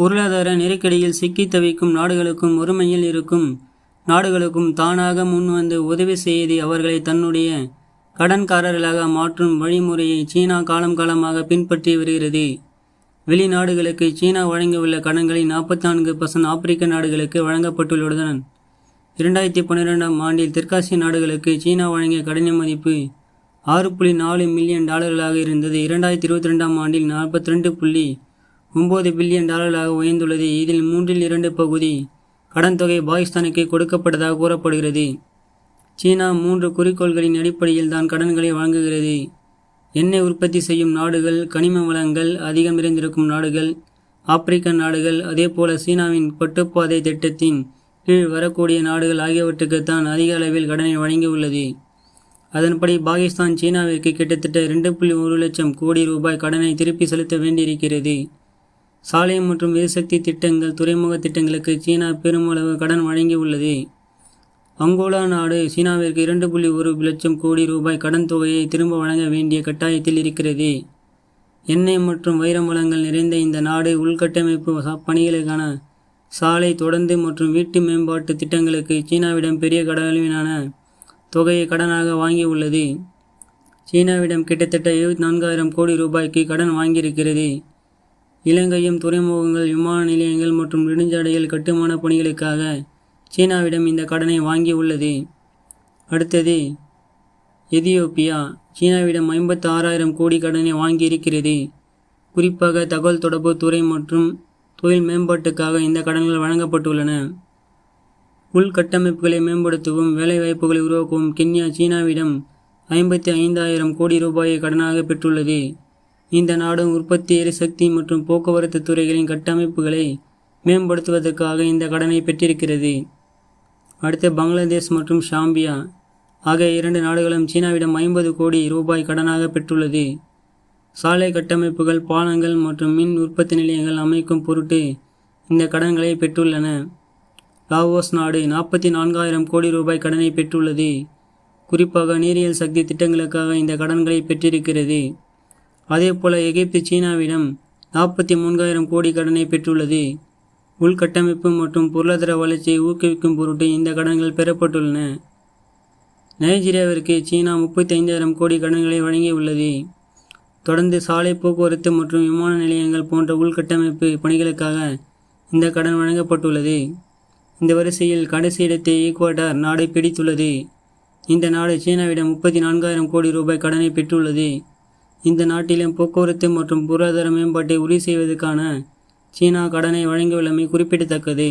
பொருளாதார நெருக்கடியில் சிக்கி தவிக்கும் நாடுகளுக்கும் ஒருமையில் இருக்கும். நாடுகளுக்கும் தானாக முன்வந்து உதவி செய்து அவர்களை தன்னுடைய கடன்காரர்களாக மாற்றும் வழிமுறையை சீனா காலம் காலமாக பின்பற்றி வருகிறது. வெளிநாடுகளுக்கு சீனா வழங்கியுள்ள கடன்களில் நாற்பத்தி நான்கு பர்சன்ட் ஆப்பிரிக்க நாடுகளுக்கு வழங்கப்பட்டுள்ளதுடன் இரண்டாயிரத்தி பன்னிரெண்டாம் ஆண்டில் தெற்காசிய நாடுகளுக்கு சீனா வழங்கிய கடனின் மதிப்பு ஆறு புள்ளி நாலு மில்லியன் டாலர்களாக இருந்தது. இரண்டாயிரத்தி இருபத்தி ரெண்டாம் ஆண்டில் நாற்பத்தி ரெண்டு புள்ளி ஒன்பது பில்லியன் டாலர்களாக உயர்ந்துள்ளது. இதில் மூன்றில் இரண்டு பகுதி கடன் தொகை பாகிஸ்தானுக்கு கொடுக்கப்பட்டதாக கூறப்படுகிறது. சீனா மூன்று குறிக்கோள்களின் அடிப்படையில் தான் கடன்களை வழங்குகிறது. எண்ணெய் உற்பத்தி செய்யும் நாடுகள் கனிம வளங்கள் அதிகம் நிறைந்திருக்கும் நாடுகள் ஆப்பிரிக்க நாடுகள் அதேபோல சீனாவின் பட்டுப்பாதை திட்டத்தின் கீழ் வரக்கூடிய நாடுகள் ஆகியவற்றுக்குத்தான் அதிக அளவில் கடனை வழங்கியுள்ளது. அதன்படி பாகிஸ்தான் சீனாவிற்கு கிட்டத்தட்ட இரண்டு புள்ளி ஒரு லட்சம் கோடி ரூபாய் கடனை திருப்பி செலுத்த வேண்டியிருக்கிறது. சாலை மற்றும் எரிசக்தி திட்டங்கள் துறைமுக திட்டங்களுக்கு சீனா பெருமளவு கடன் வழங்கியுள்ளது. அங்கோலா நாடு சீனாவிற்கு இரண்டு புள்ளி ஒரு லட்சம் கோடி ரூபாய் கடன் தொகையை திரும்ப வழங்க வேண்டிய கட்டாயத்தில் இருக்கிறது. எண்ணெய் மற்றும் வைரம் வளங்கள் நிறைந்த இந்த நாடு உள்கட்டமைப்பு பணிகளுக்கான சாலை தொடர்ந்து மற்றும் வீட்டு மேம்பாட்டு திட்டங்களுக்கு சீனாவிடம் பெரிய கடனான தொகையை கடனாக வாங்கியுள்ளது. சீனாவிடம் கிட்டத்தட்ட எழுபத்தி நான்காயிரம் கோடி ரூபாய்க்கு கடன் வாங்கியிருக்கிறது. இலங்கையும் துறைமுகங்கள் விமான நிலையங்கள் மற்றும் நெடுஞ்சாலைகள் கட்டுமான பணிகளுக்காக சீனாவிடம் இந்த கடனை வாங்கியுள்ளது அடுத்தது எதியோப்பியா. சீனாவிடம் ஐம்பத்தி ஆறாயிரம் கோடி கடனை வாங்கியிருக்கிறது. குறிப்பாக தகவல் தொடர்பு துறை மற்றும் தொழில் மேம்பாட்டுக்காக இந்த கடன்கள் வழங்கப்பட்டுள்ளன. உள்கட்டமைப்புகளை மேம்படுத்தவும் வேலைவாய்ப்புகளை உருவாக்கவும் கென்யா சீனாவிடம் ஐம்பத்தி ஐந்தாயிரம் கோடி ரூபாயை கடனாக பெற்றுள்ளது. இந்த நாடும் உற்பத்தி எரிசக்தி மற்றும் போக்குவரத்து துறைகளின் கட்டமைப்புகளை மேம்படுத்துவதற்காக இந்த கடனை பெற்றிருக்கிறது. அடுத்து பங்களாதேஷ் மற்றும் ஷாம்பியா. ஆகிய இரண்டு நாடுகளும் சீனாவிடம் ஐம்பது கோடி ரூபாய் கடனாக பெற்றுள்ளது. சாலை கட்டமைப்புகள் பாலங்கள் மற்றும் மின் உற்பத்தி நிலையங்கள் அமைக்கும் பொருட்டு இந்த கடன்களை பெற்றுள்ளன. லாவோஸ் நாடு நாற்பத்தி நான்காயிரம் கோடி ரூபாய் கடனை பெற்றுள்ளது. குறிப்பாக நீரியல் சக்தி திட்டங்களுக்காக இந்த கடன்களை பெற்றிருக்கிறது. அதேபோல எகிப்து சீனாவிடம் நாற்பத்தி மூன்றாயிரம் கோடி கடனை பெற்றுள்ளது. உள்கட்டமைப்பு மற்றும் பொருளாதார வளர்ச்சியை ஊக்குவிக்கும் பொருட்டு இந்த கடன்கள் பெறப்பட்டுள்ளன. நைஜீரியாவிற்கு சீனா முப்பத்தி ஐந்தாயிரம் கோடி கடன்களை வழங்கியுள்ளது. தொடர்ந்து சாலை போக்குவரத்து மற்றும் விமான நிலையங்கள் போன்ற உள்கட்டமைப்பு பணிகளுக்காக இந்த கடன் வழங்கப்பட்டுள்ளது. இந்த வரிசையில் கடைசி இடத்தை ஈக்வாடார் நாடு பிடித்துள்ளது. இந்த நாடு சீனாவிடம் முப்பத்தி நான்காயிரம் கோடி ரூபாய் கடனை பெற்றுள்ளது. இந்த நாட்டிலும் போக்குவரத்து மற்றும் பொருளாதார மேம்பாட்டை உறுதி செய்வதற்கான சீனா கடனை வழங்கியுள்ளமை குறிப்பிடத்தக்கது.